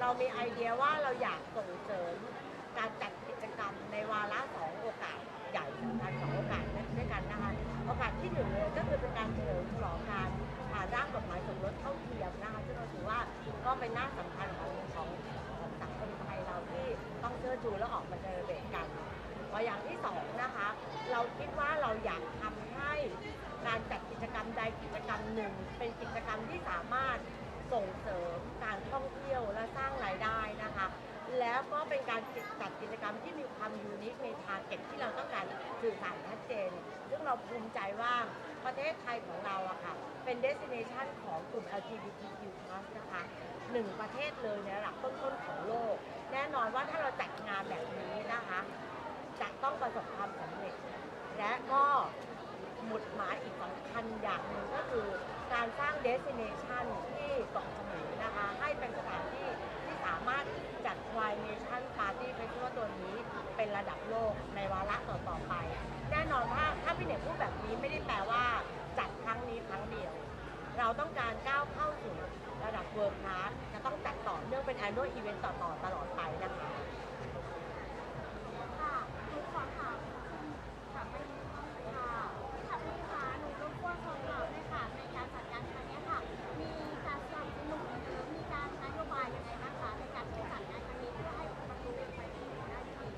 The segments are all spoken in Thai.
เรามีไอเดียว่าเราอยากส่งเสริมการจัดกิจกรรมในวาระสองโอกาสใหญ่สำคัญสองโอกาสด้วยกันนะคะโอกาสที่หนึ่งเลยก็คือเป็นการเฉลิมฉลองการผ่านร่างกฎหมายสมรสเท่าเทียมนะคะซึ่งเราถือว่าก็เป็นหน้าสำคัญของของของสังคมไทยเราที่ต้องเชิดชูและออกมาเจอเบตกันพออย่างที่สองนะคะ เราคิดว่าเราอยากทำให้การจัดกิจกรรมใดกิจกรรมหนึ่ง เป็นกิจกรรมที่สามารถ ส่งเสริมการท่องเที่ยวและสร้างรายได้นะคะ แล้วก็เป็นการจัดกิจกรรมที่มีความยูนิคในทาร์เก็ตที่เราต้องการสื่อสารชัดเจน ซึ่งเราภูมิใจว่าประเทศไทยของเราอะค่ะ เป็นเดสติเนชันของกลุ่ม LGBTQ+ นะคะหนึ่งประเทศเลยในระดับต้นๆของโลก แน่นอนว่าถ้าเราจัดงานแบบนี้นะคะจะต้องประสบความสำเร็จ และก็หมุดหมายอีกสำคัญอย่างหนึ่งก็คือการสร้างเดสติเนชันที่เกาะสมุยนะคะ ให้เป็นสถานที่ที่สามารถจัด Tri Nation Party Festival ตัวนี้เป็นระดับ โลกในวาระต่อๆไป แน่นอนว่าถ้าพี่เน่งพูดแบบนี้ไม่ได้แปลว่าจัดครั้งนี้ครั้งเดียว เราต้องการก้าวเข้าสู่ระดับเวิร์คลาสจะต้องจัดต่อเนื่องเป็น annual event ต่อๆตลอดไปนะคะหนูขอถามถามไปนิดนึงค่ะค่ะพี่คะหนูรบกวนสอบถามเลยค่ะในการจัดงานครั้งนี้ค่ะ มีการสนับสนุนหรือมีการนโยบายยังไงบ้างคะในการที่จัดงานครั้งนี้เพื่อให้ประตูไปที่ได้ดี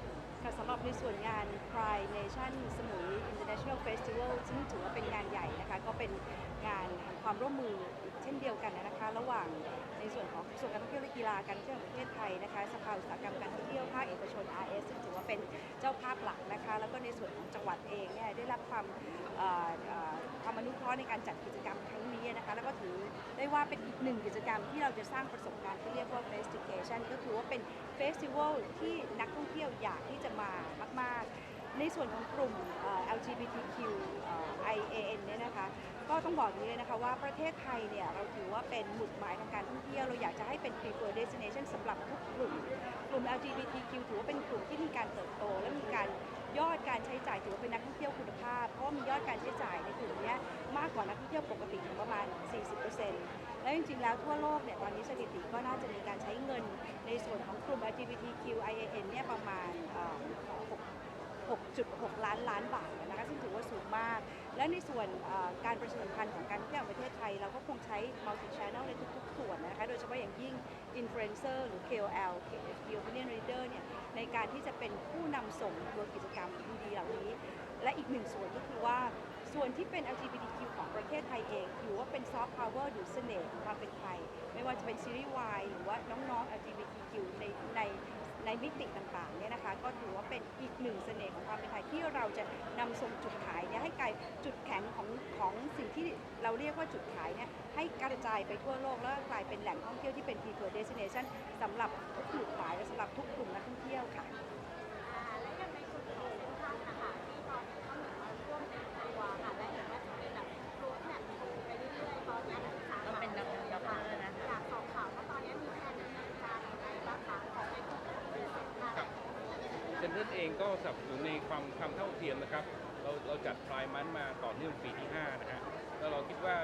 ค่ะสำหรับ ในส่วนงาน Pride Nation สมุย International Festival ซึ่งถือว่าเป็นงานใหญ่นะคะ ก็เป็นงานแห่งความร่วมมือเช่นเดียวกันนะคะ ระหว่างในส่วนของส่วนการท่องเที่ยวและกีฬาการท่องเที่ยวแห่งประเทศไทยนะคะสภาอุตสาหกรรมการท่องเที่ยวภาคเอกชน RS ซึ่งถ เป็นเจ้าภาพหลักนะคะ แล้วก็ในส่วนของจังหวัดเองเนี่ยได้รับความความอนุเคราะห์ในการจัดกิจกรรมครั้งนี้นะคะ แล้วก็ถือได้ว่าเป็นอีกหนึ่งกิจกรรมที่เราจะสร้างประสบการณ์ที่เรียกว่า Festication ก็คือว่าเป็นเฟสติวัลที่นักท่องเที่ยวอยากที่จะมามาก ๆ ในส่วนของกลุ่ม LGBTQ IAN เนี่ยนะคะ ก็ต้องบอกอย่างนี้เลยนะคะว่าประเทศไทยเนี่ยเราถือว่าเป็นหมุดหมายทางการท่องเที่ยว เราอยากจะให้เป็น preferred destination สำหรับทุกกลุ่ม กลุ่ม LGBTQ ถือว่าเป็นกลุ่มที่มีการเติบโต และมีการยอดการใช้จ่ายถือว่าเป็นนักท่องเที่ยวคุณภาพ เพราะมียอดการใช้จ่ายในกลุ่มนี้มากกว่านักท่องเที่ยวปกติถึงประมาณ 40%แล้วจริงๆ แล้วทั่วโลกเนี่ยตอนนี้สถิติก็น่าจะมีการใช้เงินในส่วนของกลุ่ม LGBTQ IAN เนี่ยประมาณเอ่อ 6.6 ล้านล้านบาทนะคะซึ่งถือว่าสูงมาก และในส่วนการประชาสัมพันธ์ของการท่องเที่ยวประเทศไทย เราก็คงใช้ multi channel ในทุกๆ ส่วนนะคะโดยเฉพาะอย่างยิ่ง influencer หรือ KOL Key Opinion Leader เนี่ยในการที่จะเป็นผู้นำส่งตัวกิจกรรมดีๆเหล่านี้ และอีกหนึ่งส่วนก็คือว่าส่วนที่เป็น LGBTQ ของประเทศไทยเองถือว่าเป็นซอฟต์พาวเวอร์หรือเสน่ห์ของความเป็นไทย ไม่ว่าจะเป็นซีรีส์วายหรือว่าน้องๆ LGBTQ ในในในมิติต่างๆเนี่ยนะคะ ก็ถือว่าเป็นอีกหนึ่งเสน่ห์ของความเป็นไทยที่เราจะนำส่งจุดขายเนี่ยให้กลายจุดแข็งของของสิ่งที่เราเรียกว่าจุดขายเนี่ยให้กระจายไปทั่วโลกแล้วกลายเป็นแหล่งท่องเที่ยวที่เป็น preferred destination สำหรับทุกจุดขายและสำหรับทุกกลุ่มนักท่องเที่ยวค่ะ นเตอร์เองก็สนับสนุนในความความเท่าเทียมนะครับ เราเราจัดพรายมันมาต่อเนื่องปีที่ 5 นะฮะแล้วเราคิดว่า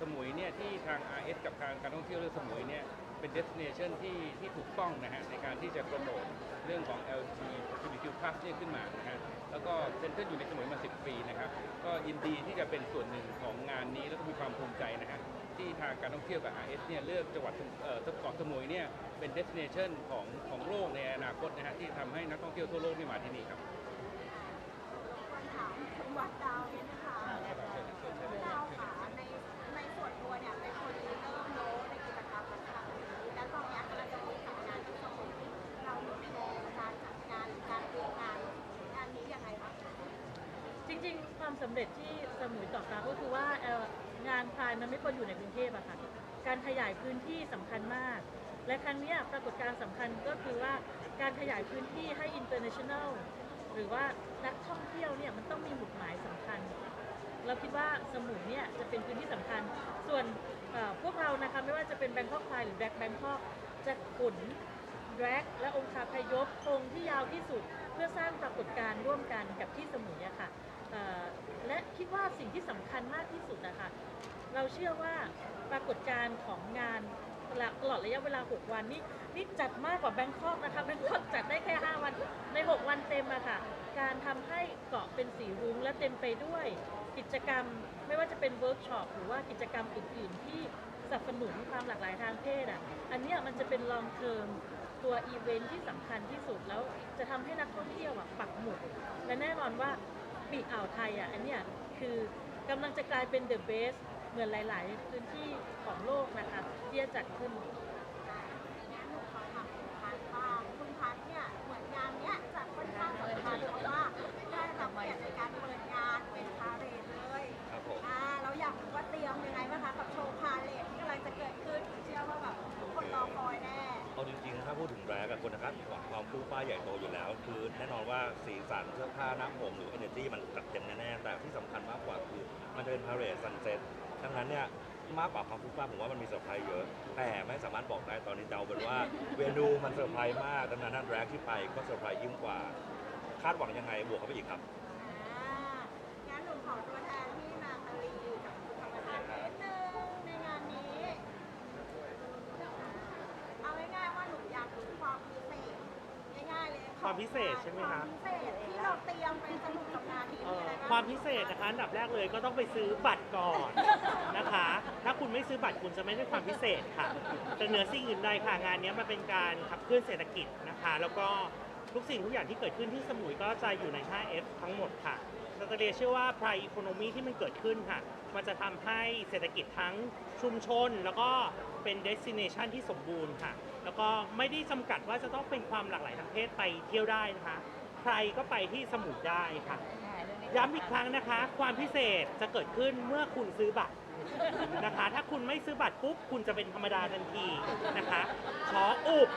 สมุยเนี่ยที่ทาง RS กับทางการท่องเที่ยวเรื่องสมุยเนี่ยเป็น destination ที่ที่ถูกต้องนะฮะในการที่จะโปรโมทเรื่องของ LGBTQ+ เนี่ยขึ้นมานะฮะแล้วก็เซ็นเตอร์อยู่ในสมุยมา 10 ปีนะครับ ก็ยินดีที่จะเป็นส่วนหนึ่งของงานนี้แล้วก็มีความภูมิใจนะฮะ ที่ทางการท่องเที่ยวกับ RS เนี่ยเลือกจังหวัดเอ่อเกาะสมุยเนี่ยเป็น destination ของของโลกในอนาคตนะฮะที่ทำให้นักท่องเที่ยวทั่วโลกนี่มาที่นี่ครับควรถามคุณวัดดาวเนี่ยนะคะดาวค่ะในในส่วนตัวเนี่ยเป็นคนที่เริ่มโน้ในกิจกรรมต่างๆนี้แล้วตอนนี้กำลังจะมีจัดงานที่สมุยเรามีแผนการจัดงานหรือการเตรียมงานงานนี้ยังไงบ้างคะจริงๆ ความสำเร็จที่สมุยตอบรับก็คือว่าเอ่อ งานพายมันไม่ควรอยู่ในกรุงเทพอะค่ะ การขยายพื้นที่สำคัญมาก และครั้งเนี้ยปรากฏการณ์สำคัญก็คือว่าการขยายพื้นที่ให้ international หรือว่านักท่องเที่ยวเนี่ยมันต้องมีหมุดหมายสำคัญ เราคิดว่าสมุยเนี่ยจะเป็นพื้นที่สำคัญ ส่วนเอ่อพวกเรานะคะไม่ว่าจะเป็นแบงคอกพายหรือแบล็กแบงคอกจะขนแดรกและองคาพยพธงที่ยาวที่สุด เพื่อสร้างปรากฏการณ์ร่วมกันกับที่สมุยอะค่ะเอ่อ และคิดว่าสิ่งที่สำคัญมากที่สุดนะคะเราเชื่อว่าปรากฏการณ์ของงานตลอดระยะเวลา 6 วันนี่นี่จัดมากกว่าแบงคอกนะคะแบงคอกจัดได้แค่ 5 วันใน 6 วันเต็มอะค่ะ การทำให้เกาะเป็นสีรุ้งและเต็มไปด้วยกิจกรรมไม่ว่าจะเป็นเวิร์กช็อปหรือว่ากิจกรรมอื่น ๆ ที่สนับสนุนความหลากหลายทางเพศอะอันนี้มันจะเป็นลองเทอมตัวอีเวนท์ที่สำคัญที่สุดแล้วจะทำให้นักท่องเที่ยวปักหมุด และแน่นอนว่า ปีกอ่าวไทยอะอันเนี้ยคือกำลังจะกลายเป็นเดอะเบสเหมือนหลาย ๆ พื้นที่ของโลกนะคะที่จะจัดขึ้นงั้น คนนะครับความฟูฟ้าใหญ่โตอยู่แล้ว คือแน่นอนว่าสีสันเสื้อผ้าหน้าผมหรือ energy มันจัดเต็มแน่ๆแต่ที่สำคัญมากกว่าคือมันจะเป็นพาเรดซันเซ็ตดังนั้นเนี่ยมากกว่าความฟูฟ้าผมว่ามันมีเซอร์ไพรส์เยอะ แต่ไม่สามารถบอกได้ตอนนี้เดาเป็นว่าเวนูมันเซอร์ไพรส์มากดังนั้นนั่นแรกที่ไปก็เซอร์ไพรส์ยิ่งกว่า คาดหวังยังไงบวกเข้าไปอีกครับ อ่างั้นหนูขอตัวแทนที่นาตาลีกับคุณธรรมทานนิดนึงในงานนี้ เอาง่ายๆว่าหนูอยากรู้ความพิเศษง่ายๆเลย ความพิเศษใช่ไหมคะความพิเศษที่เราเตรียมไปสนุกกับงานนี้เอ่มีออะไรบ้างความพิเศษนะคะอันดับแรกเลยก็ต้องไปซื้อบัตรก่อนนะคะ ถ้าคุณไม่ซื้อบัตรคุณจะไม่ได้ความพิเศษค่ะแต่เหนือสิ่งอื่นใดค่ะงานนี้มันเป็นการขับเคลื่อนเศรษฐกิจนะคะ แล้วก็ ทุกสิ่งทุกอย่างที่เกิดขึ้นที่สมุยก็จะอยู่ใน 5F ทั้งหมดค่ะเราจะเรียนเชื่อว่า Pride Economy ที่มันเกิดขึ้นค่ะ มันจะทำให้เศรษฐกิจทั้งชุมชน แล้วก็เป็น destination ที่สมบูรณ์ค่ะ แล้วก็ไม่ได้จำกัดว่าจะต้องเป็นความหลากหลายทางเพศไปเที่ยวได้นะคะ ใครก็ไปที่สมุยได้ค่ะ ย้ำอีกครั้งนะคะ ความพิเศษจะเกิดขึ้นเมื่อคุณซื้อบัตรนะคะ ถ้าคุณไม่ซื้อบัตรปุ๊บคุณจะเป็นธรรมดาทันทีนะคะ ขออุบ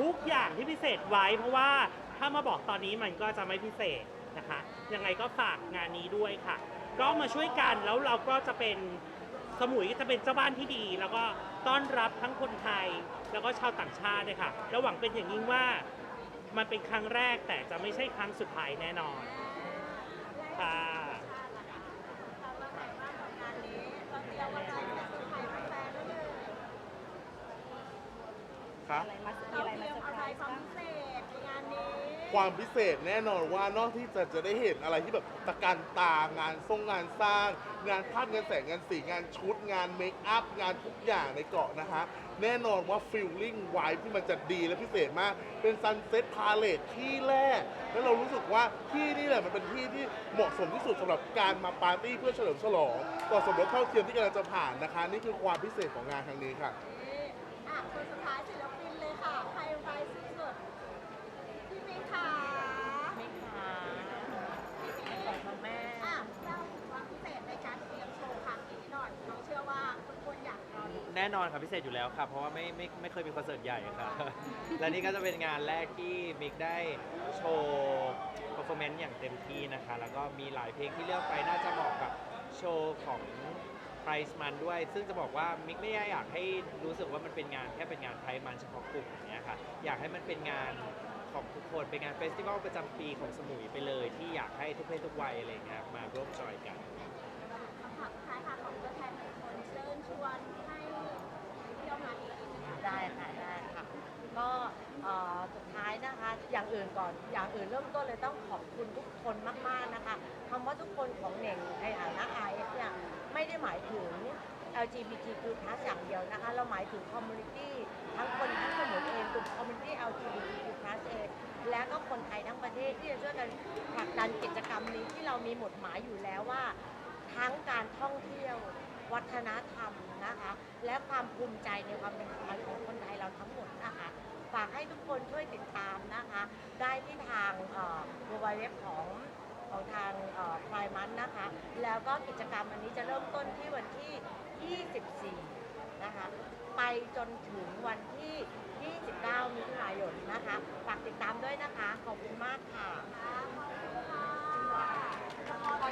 ทุกอย่างที่พิเศษไว้ เพราะว่าถ้ามาบอกตอนนี้มันก็จะไม่พิเศษนะคะ ยังไงก็ฝากงานนี้ด้วยค่ะ ก็มาช่วยกันแล้วเราก็จะเป็นสมุยจะเป็นเจ้าบ้านที่ดี แล้วก็ต้อนรับทั้งคนไทย แล้วก็ชาวต่างชาติเลยค่ะแล้วหวังเป็นอย่างยิ่งว่ามันเป็นครั้งแรกแต่จะไม่ใช่ครั้งสุดท้ายแน่นอนค่ะ ทำอะไรบ้างกับงานนี้เราเตรียมอะไรจะเซอร์ไพรส์แฟนๆด้วยเลย ครับอะไรมามีเราอะไรเตมารียมเซอร์อะไพไรรส์ความบ้างพิเศษในงานนี้ ความพิเศษแน่นอนว่านอกที่จะจะได้เห็นอะไรที่แบบตะการตางานทรงงานสร้าง งานภาพงานแสงงานสีงานชุด งานเมคอัพงานทุกอย่างในเกาะนะฮะ แน่นอนว่าฟิลลิ่งไวที่มันจะดีและพิเศษมาก เป็นซันเซ็ตพาเลทที่แรก แล้วเรารู้สึกว่าที่นี่แหละมันเป็นที่ที่เหมาะสมที่สุดสำหรับการมาปาร์ตี้เพื่อเฉลิมฉลองต่อสมรสเท่าเทียมที่กำลังจะผ่านนะคะ นี่คือความพิเศษของงานครั้งนี้ค่ะนี่อะคนสุดท้ายศิลปินเลยค่ะใครไวสุดๆพี่มิกค่ะ ไม่ค่ะ พี่มิก ของแม่ อะเล่าถึงความพิเศษในการเตรียมโชว์ครั้งนี้หน่อยเราเชื่อว่าทุกคนอยากรอดู แน่นอนครับพิเศษอยู่แล้วครับเพราะว่าไม่ไม่ไม่เคยมีคอนเสิร์ตใหญ่ครับและนี่ก็จะเป็นงานแรกที่มิกได้โชว์ performance อย่างเต็มที่นะคะ แล้วก็มีหลายเพลงที่เลือกไปน่าจะเหมาะกับโชว์ของ Price มันด้วย ซึ่งจะบอกว่ามิกไม่ได้อยากให้รู้สึกว่ามันเป็นงานแค่เป็นงานไพร์สมันเฉพาะกลุ่มอย่างเงี้ยค่ะอยากให้มันเป็นงานของทุกคนเป็นงานเฟสติวัลประจำปีของสมุยไปเลย ที่อยากให้ทุกเพศทุกวัยอะไรเงี้ยมาร่วมจอยกันคำถามสุดท้ายค่ะของตัวแทนคนเชิญชวนให้เที่ยวงานนี้นะคะ ได้ค่ะได้ค่ะ ก็เอ่อสุดท้ายนะคะ อย่างอื่นก่อน อย่างอื่นเริ่มต้นเลยต้องขอบคุณทุกคนมากๆนะคะคำว่าทุกคนของเหน่งในฐานะ IS เนี่ยไม่ได้หมายถึง LGBTQ+ อย่างเดียวนะคะ เราหมายถึงคอมมูนิตี้ทั้งคนทั้งสมุนเองกลุ่มคอมมูนิตี้ LGBTQ+ เองและก็คนไทยทั้งประเทศที่จะช่วยกันผลักดันกิจกรรมนี้ที่เรามีหมดหมายอยู่แล้วว่า ทั้งการท่องเที่ยว วัฒนธรรมนะคะ และความภูมิใจในความเป็นไทยของคนไทยเราทั้งหมดนะคะฝากให้ทุกคนช่วยติดตามนะคะ ได้ที่ทางเว็บของ ของทางพลายมันนะคะ แล้วก็กิจกรรมอันนี้จะเริ่มต้นที่วันที่ 24 นะคะ ไปจนถึงวันที่ 29 มิถุนายนนะคะ ฝากติดตามด้วยนะคะ ขอบคุณมากค่ะขอบคุณค่ะ